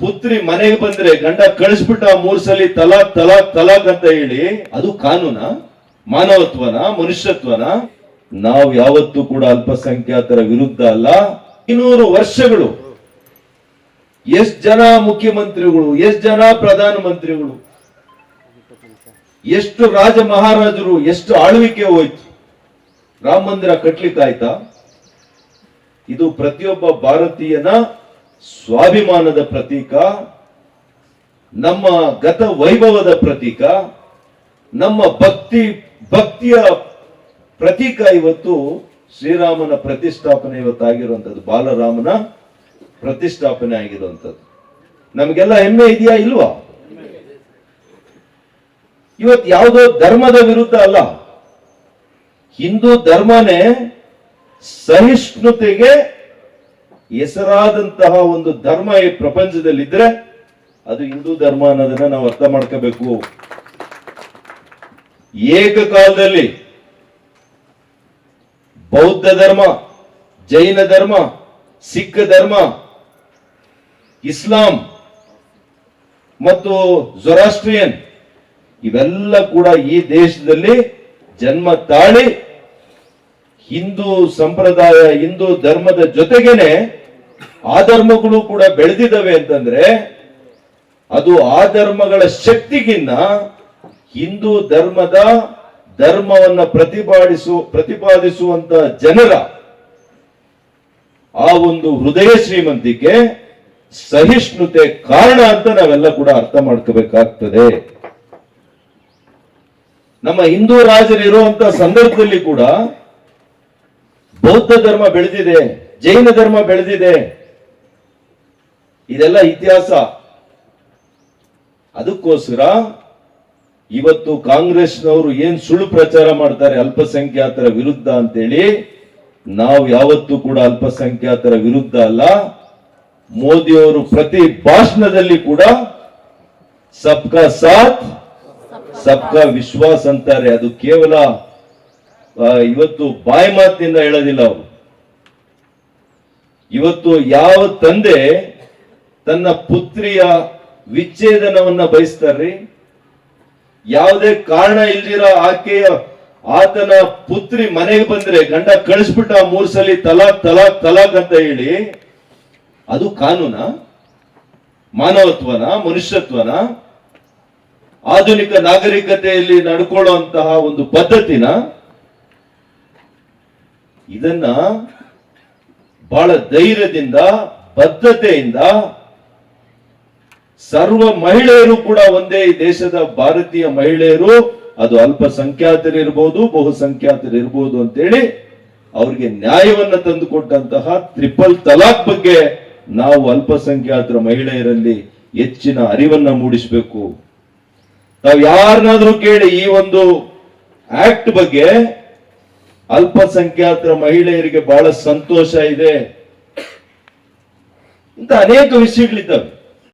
ಪುತ್ರಿ ಮನೆಗೆ ಬಂದ್ರೆ ಗಂಡ ಕಳಿಸ್ಬಿಟ್ಟ ಮೂರ್ ಸಲ ತಲಾಕ್ ತಲಾಕ್ ತಲಾಕ್ ಅಂತ ಹೇಳಿ, ಅದು ಕಾನೂನ? ಮಾನವತ್ವನ? ಮನುಷ್ಯತ್ವನ? ನಾವು ಯಾವತ್ತೂ ಕೂಡ ಅಲ್ಪಸಂಖ್ಯಾತರ ವಿರುದ್ಧ ಅಲ್ಲ. ಇನ್ನೂರು ವರ್ಷಗಳು. ಎಷ್ಟ್ ಜನ ಮುಖ್ಯಮಂತ್ರಿಗಳು, ಎಷ್ಟ್ ಜನ ಪ್ರಧಾನ ಮಂತ್ರಿಗಳು ಎಷ್ಟು ರಾಜ ಮಹಾರಾಜರು, ಎಷ್ಟು ಆಳ್ವಿಕೆ ಹೋಯ್ತು? ರಾಮ ಮಂದಿರ ಕಟ್ಲಿಕ್ಕಾಯ್ತಾ ಇದು ಪ್ರತಿಯೊಬ್ಬ ಭಾರತೀಯನ ಸ್ವಾಭಿಮಾನದ ಪ್ರತೀಕ, ನಮ್ಮ ಗತ ವೈಭವದ ಪ್ರತೀಕ, ನಮ್ಮ ಭಕ್ತಿ, ಭಕ್ತಿಯ ಪ್ರತೀಕ ಇವತ್ತು ಶ್ರೀರಾಮನ ಪ್ರತಿಷ್ಠಾಪನೆ ಇವತ್ತಾಗಿರುವಂಥದ್ದು, ಬಾಲರಾಮನ ಪ್ರತಿಷ್ಠಾಪನೆ ಆಗಿರುವಂಥದ್ದು. ನಮಗೆಲ್ಲ ಹೆಮ್ಮೆ ಇದೆಯಾ ಇಲ್ವಾ? ಇವತ್ತು ಯಾವುದೋ ಧರ್ಮದ ವಿರುದ್ಧ ಅಲ್ಲ. ಹಿಂದೂ ಧರ್ಮನೇ ಸಹಿಷ್ಣುತೆಗೆ ಹೆಸರಾದಂತಹ ಒಂದು ಧರ್ಮ ಈ ಪ್ರಪಂಚದಲ್ಲಿದ್ರೆ ಅದು ಹಿಂದೂ ಧರ್ಮ ಅನ್ನೋದನ್ನ ನಾವು ಅರ್ಥ ಮಾಡ್ಕೋಬೇಕು. ಏಕಕಾಲದಲ್ಲಿ ಬೌದ್ಧ ಧರ್ಮ, ಜೈನ ಧರ್ಮ, ಸಿಖ್ ಧರ್ಮ, ಇಸ್ಲಾಂ ಮತ್ತು ಜೊರಾಸ್ಟ್ರಿಯನ್ ಇವೆಲ್ಲ ಕೂಡ ಈ ದೇಶದಲ್ಲಿ ಜನ್ಮ ತಾಳಿ ಹಿಂದೂ ಸಂಪ್ರದಾಯ, ಹಿಂದೂ ಧರ್ಮದ ಜೊತೆಗೇನೆ ಆ ಧರ್ಮಗಳು ಕೂಡ ಬೆಳೆದಿದ್ದಾವೆ ಅಂತಂದ್ರೆ ಅದು ಆ ಧರ್ಮಗಳ ಶಕ್ತಿಗಿನ್ನ ಹಿಂದೂ ಧರ್ಮದ ಧರ್ಮವನ್ನ ಪ್ರತಿಪಾದಿಸು ಪ್ರತಿಪಾದಿಸುವಂತ ಜನರ ಆ ಒಂದು ಹೃದಯ ಶ್ರೀಮಂತಿಕೆ ಸಹಿಷ್ಣುತೆ ಕಾರಣ ಅಂತ ನಾವೆಲ್ಲ ಕೂಡ ಅರ್ಥ ಮಾಡ್ಕೋಬೇಕಾಗ್ತದೆ. ನಮ್ಮ ಹಿಂದೂ ರಾಜರು ಇರುವಂತ ಸಂದರ್ಭದಲ್ಲಿ ಕೂಡ ಬೌದ್ಧ ಧರ್ಮ ಬೆಳೆದಿದೆ, ಜೈನ ಧರ್ಮ ಬೆಳೆದಿದೆ. ಇದೆಲ್ಲ ಇತಿಹಾಸ. ಅದಕ್ಕೋಸ್ಕರ ಇವತ್ತು ಕಾಂಗ್ರೆಸ್ನವರು ಏನ್ ಸುಳ್ಳು ಪ್ರಚಾರ ಮಾಡ್ತಾರೆ ಅಲ್ಪಸಂಖ್ಯಾತರ ವಿರುದ್ಧ ಅಂತೇಳಿ, ನಾವು ಯಾವತ್ತೂ ಕೂಡ ಅಲ್ಪಸಂಖ್ಯಾತರ ವಿರುದ್ಧ ಅಲ್ಲ, ಮೋದಿಯವರು ಪ್ರತಿ ಭಾಷಣದಲ್ಲಿ ಕೂಡ ಸಬ್ಕಾ ಸಾಥ್, ಸಬ್ಕಾ ವಿಶ್ವಾಸ್ ಅಂತಾರೆ. ಅದು ಕೇವಲ ಇವತ್ತು ಬಾಯಿ ಮಾತಿನಿಂದ ಹೇಳೋದಿಲ್ಲ ಅವರು. ಇವತ್ತು ಯಾವ ತಂದೆ ತನ್ನ ಪುತ್ರಿಯ ವಿಚ್ಛೇದನವನ್ನ ಬಯಸ್ತಾರ್ರಿ? ಯಾವುದೇ ಕಾರಣ ಇಲ್ದಿರ ಆಕೆಯ ಆತನ ಪುತ್ರಿ ಮನೆಗೆ ಬಂದ್ರೆ ಗಂಡ ಕಳಿಸ್ಬಿಟ್ಟ ಮೂರ್ ಸಲ ತಲಾಕ್ ತಲಾಕ್ ತಲಾಕ್ ಅಂತ ಹೇಳಿ, ಅದು ಕಾನೂನ? ಮಾನವತ್ವನ? ಮನುಷ್ಯತ್ವನ? ಆಧುನಿಕ ನಾಗರಿಕತೆಯಲ್ಲಿ ನಡ್ಕೊಳ್ಳುವಂತಹ ಒಂದು ಪದ್ಧತಿನ? ಇದನ್ನ ಬಹಳ ಧೈರ್ಯದಿಂದ ಬದ್ಧತೆಯಿಂದ ಸರ್ವ ಮಹಿಳೆಯರು ಕೂಡ ಒಂದೇ ದೇಶದ ಭಾರತೀಯ ಮಹಿಳೆಯರು, ಅದು ಅಲ್ಪಸಂಖ್ಯಾತರಿರ್ಬೋದು ಬಹುಸಂಖ್ಯಾತರಿರ್ಬೋದು ಅಂತೇಳಿ ಅವ್ರಿಗೆ ನ್ಯಾಯವನ್ನ ತಂದುಕೊಟ್ಟಂತಹ ತ್ರಿಪಲ್ ತಲಾಕ್ ಬಗ್ಗೆ ನಾವು ಅಲ್ಪಸಂಖ್ಯಾತರ ಮಹಿಳೆಯರಲ್ಲಿ ಹೆಚ್ಚಿನ ಅರಿವನ್ನ ಮೂಡಿಸಬೇಕು. ತಾವು ಯಾರನ್ನಾದ್ರೂ ಕೇಳಿ ಈ ಒಂದು ಆಕ್ಟ್ ಬಗ್ಗೆ ಅಲ್ಪಸಂಖ್ಯಾತರ ಮಹಿಳೆಯರಿಗೆ ಬಹಳ ಸಂತೋಷ ಇದೆ. ಇಂತ ಅನೇಕ ವಿಷಯಗಳಿದ್ದಾವೆ.